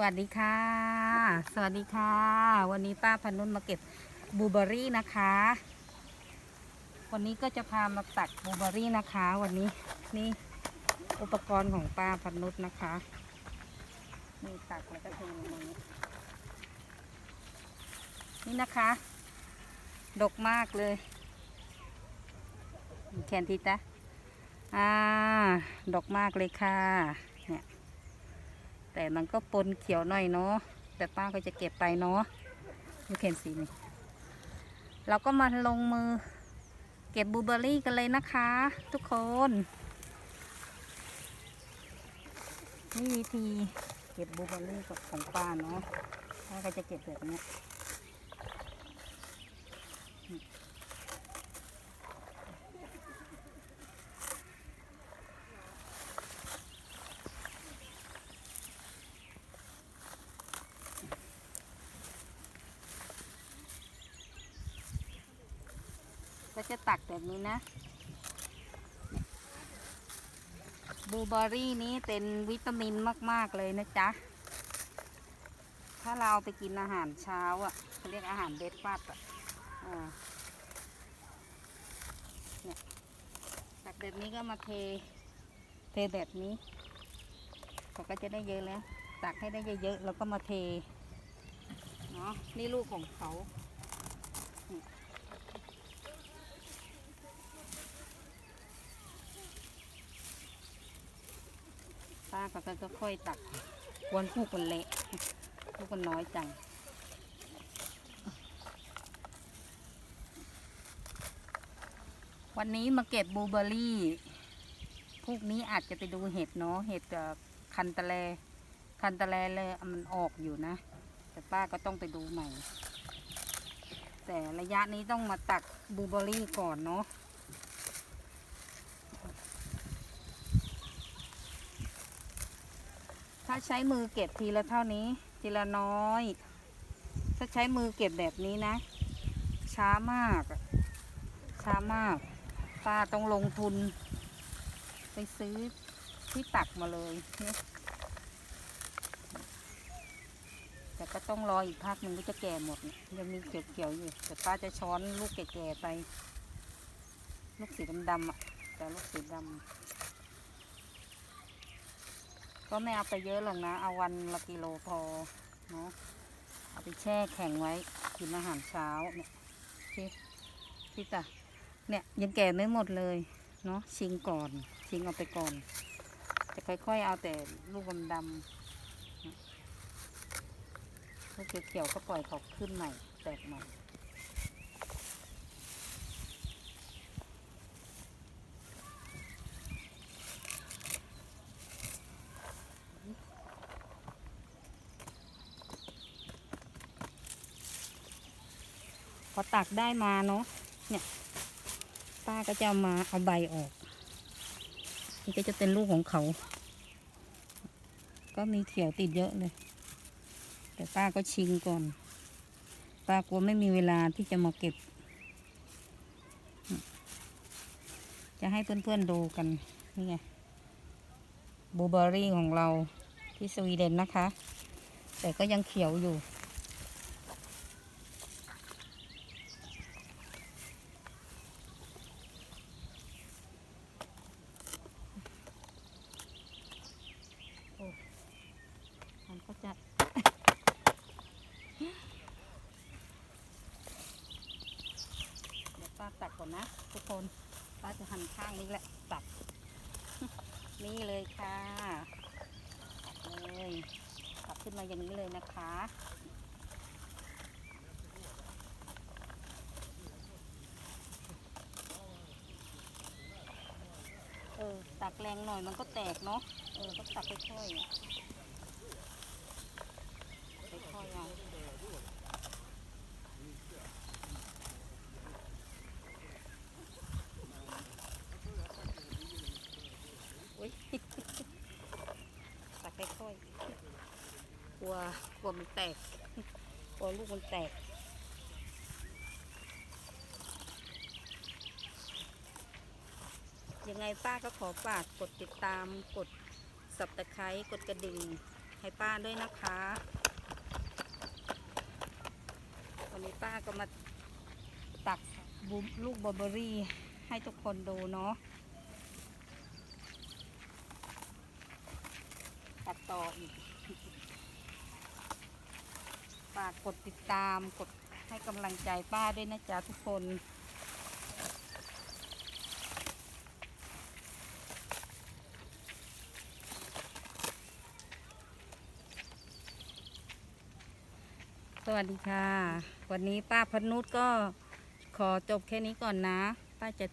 วัสดีค่ะ สวัสดีค่ะ วันนี้ป้าพนุนมาเก็บบลูเบอร์รี่นะคะ วันนี้ก็จะพามาตักบลูเบอร์รี่นะคะ วันนี้นี่อุปกรณ์ของป้าพนุษนะคะ นี่ตักแล้วก็เทลงมานี้นี่นะคะ ดกมากเลยแคนทีตะอ่า ดกมากเลยค่ะ แต่มันก็ปนเขียวหน่อยเนาะแต่ป้าก็จะเก็บไปเนาะดูเข็นสีนี่เราก็มาลงมือเก็บบลูเบอร์รี่กันเลยนะคะ ทุกคนนี่วิธีเก็บบลูเบอร์รี่กับของป้าเนาะป้าก็จะเก็บแบบนี้ ก็จะตักแบบนี้นะบลูเบอร์รี่นี้เป็นวิตามินมาก ๆ เลยนะจ๊ะ ถ้าเราไปกินอาหารเช้าอะเขาเรียกอาหารเบรกฟาสต์อะเนี่ยตักแบบนี้ก็มาเท เทแบบนี้เขาก็จะได้เยอะแล้ว ตักให้ได้เยอะๆ แล้วก็มาเท เนาะนี่ลูกของเขาาก็ก็ค่อยตักวนลูกมันเละลูกมันน้อยจังวันนี้มาเก็บบลูเบอร์รี่พวกนี้อาจจะไปดูเห็ดเนาะเห็ดคันตะแล คันตะแลเลยมันออกอยู่นะ แต่ป้าก็ต้องไปดูใหม่ แต่ระยะนี้ต้องมาตักบลูเบอร์รี่ก่อนเนาะ ถ้าใช้มือเก็บทีละเท่านี้ ทีละน้อย ถ้าใช้มือเก็บแบบนี้นะ ช้ามาก ช้ามากป้าต้องลงทุน ไปซื้อที่ตักมาเลยเนี่ยแต่ก็ต้องรออีกพักหนึ่งก็จะแก่หมดยยังมีเขียวๆอยู่ แต่ป้าจะช้อนลูกแก่ๆไป ลูกสีดำๆอะแต่ลูกสีดำ ก็ไม่เอาไปเยอะหรอกนะ เอาวันละกิโลพอเนาะเอาไปแช่แข็งไว้กินอาหารเช้าเนี่ยที่ที่จ้ะเนี่ยยังแก่ไม่หมดเลยเนาะชิงก่อนชิงเอาไปก่อนจะค่อยๆเอาแต่ลูกดำๆลูกเขียวๆก็ปล่อยเขาขึ้นใหม่แตกใหม่ พอตักได้มาเนาะเนี่ย ป้าก็จะมาเอาใบออกนี่ก็จะเป็นลูกของเขา ก็มีเขียวติดเยอะเลย แต่ป้าก็ชิงก่อน ป้ากลัวไม่มีเวลาที่จะมาเก็บ จะให้เพื่อนๆดูกันนี่ไงบูเบอร์รี่ของเราที่สวีเดนนะคะ แต่ก็ยังเขียวอยู่ มันก็จะ เดี๋ยวป้าตั ก่อนนะ ทุกคนป้าจะหั่นข้างนี้แหละตักนี่เลยค่ะตักเลยตักขึ้นมาอย่างนี้เลยนะคะเออตักแรงหน่อยมันก็แตกเนาะเออต้องตักค่อยๆอะค่อยๆเอาอุ๊ย ตักค่อยๆก ลัวมันแตกกลัวลูกมันแตก ยังไงป้าก็ขอฝากกดติดตามกดสับตะไคร้กดกระดิ่งให้ป้าด้วยนะคะวันนี้ป้าก็มาตักบุมลูกบอเบอรี่ให้ทุกคนดูเนาะตัดต่ออีก ฝากกดติดตามกดให้กำลังใจป้าด้วยนะจ๊ะทุกคน สวัสดีค่ะ วันนี้ป้าพนุษก็ขอจบแค่นี้ก่อนนะ ป้าจะ